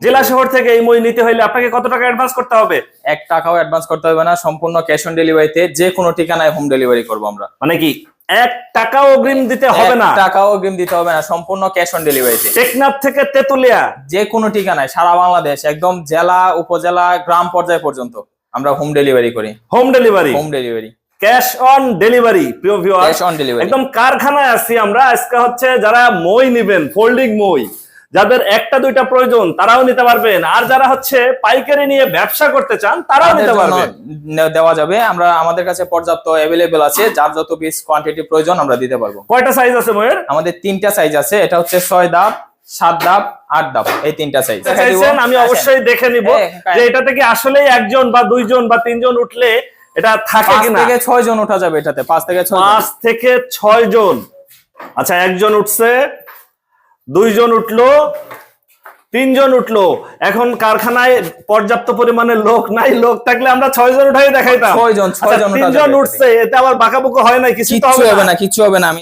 জেলা শহর থেকে এই মই নিতে হলে আপনাকে কত টাকা অ্যাডভান্স করতে হবে? এক টাকাও অ্যাডভান্স করতে হবে না সম্পূর্ণ ক্যাশ অন ডেলিভারিতে যে কোনো ঠিকানায় হোম ডেলিভারি করব আমরা। মানে কি এক টাকাও অগ্রিম দিতে হবে না? টাকাও অগ্রিম দিতে হবে না সম্পূর্ণ ক্যাশ অন ডেলিভারিতে টেকনাফ থেকে তেতুলিয়া। যে কোনো ঠিকানায় সারা বাংলাদেশ একদম জেলা উপজেলা গ্রাম পর্যায় পর্যন্ত আমরা হোম ডেলিভারি করি। Home delivery home delivery cash on delivery প্রিয় ভিউয়ার ক্যাশ অন ডেলিভারি একদম কারখানায় আছি আমরা আজকে হচ্ছে যারা মই নিবেন ফোল্ডিং মই। যাদের একটা দুইটা প্রয়োজন তারাও নিতে পারবেন। আর যারা হচ্ছে পাইকারি নিয়ে ব্যবসা করতে চান তারাও নিতে পারবেন। দেওয়া যাবে। আমরা আমাদের কাছে পর্যাপ্ত অ্যাভেলেবেল আছে। যার যত পিস কোয়ান্টিটি প্রয়োজন আমরা দিতে পারব। কয়টা সাইজ আছে ময়ের? আমাদের তিনটা সাইজ আছে। এটা হচ্ছে ছয় ধাপ সাত ধাপ আট ধাপ এই তিনটা সাইজ চাইছেন? আমি অবশ্যই দেখে নিব হ্যাঁ, হ্যাঁ। যে এটা থেকে আসলেই একজন বা দুইজন বা তিনজন উঠলে এটা থাকে কিনা? থেকে ছয় জন ওঠা যাবে এটাতে। পাঁচ থেকে ছয়। পাঁচ থেকে ছয় জন আচ্ছা একজন উঠছে দুইজন উঠল তিনজন উঠল। এখন কারখানায় পর্যাপ্ত পরিমাণে লোক নাই লোক থাকলে আমরা ছয় জন উঠাই দেখাইতাম। ছয়জন, ছয়জন আচ্ছা, উঠা তিনজন উঠছে এতে আবার বাঁকাবুকো হয় না কিছু হবে হবে না। কিছু হবে না আমি